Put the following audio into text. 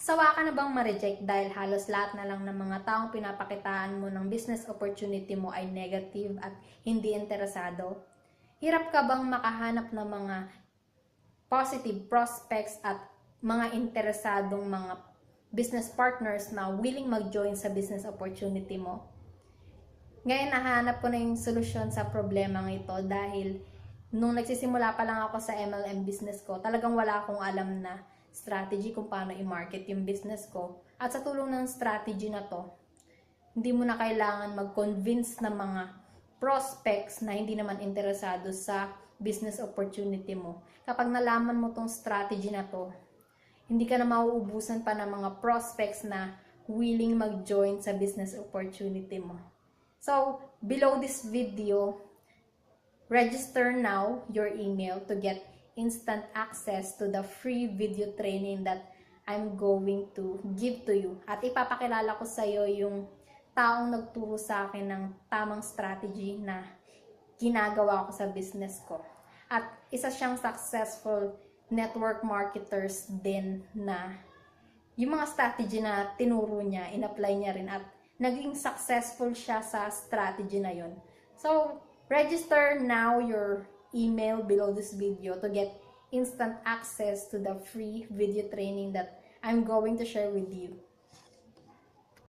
Sawa ka na bang ma-reject dahil halos lahat na lang ng mga taong pinapakitaan mo ng business opportunity mo ay negative at hindi interesado? Hirap ka bang makahanap ng mga positive prospects at mga interesadong mga business partners na willing mag-join sa business opportunity mo? Ngayon, nahanap ko na yung solusyon sa problema ito dahil nung nagsisimula pa lang ako sa MLM business ko, talagang wala akong alam na strategy kung paano i-market yung business ko. At sa tulong ng strategy na to, hindi mo na kailangan mag-convince ng mga prospects na hindi naman interesado sa business opportunity mo. Kapag nalaman mo tong strategy na to, hindi ka na mauubusan pa ng mga prospects na willing mag-join sa business opportunity mo. So, below this video, register now your email to get instant access to the free video training that I'm going to give to you. At ipapakilala ko sa iyo yung taong nagturo sa akin ng tamang strategy na ginagawa ko sa business ko. At isa siyang successful network marketers din na yung mga strategy na tinuro niya, in-apply niya rin at naging successful siya sa strategy na yun. So, register now your email below this video to get instant access to the free video training that I'm going to share with you.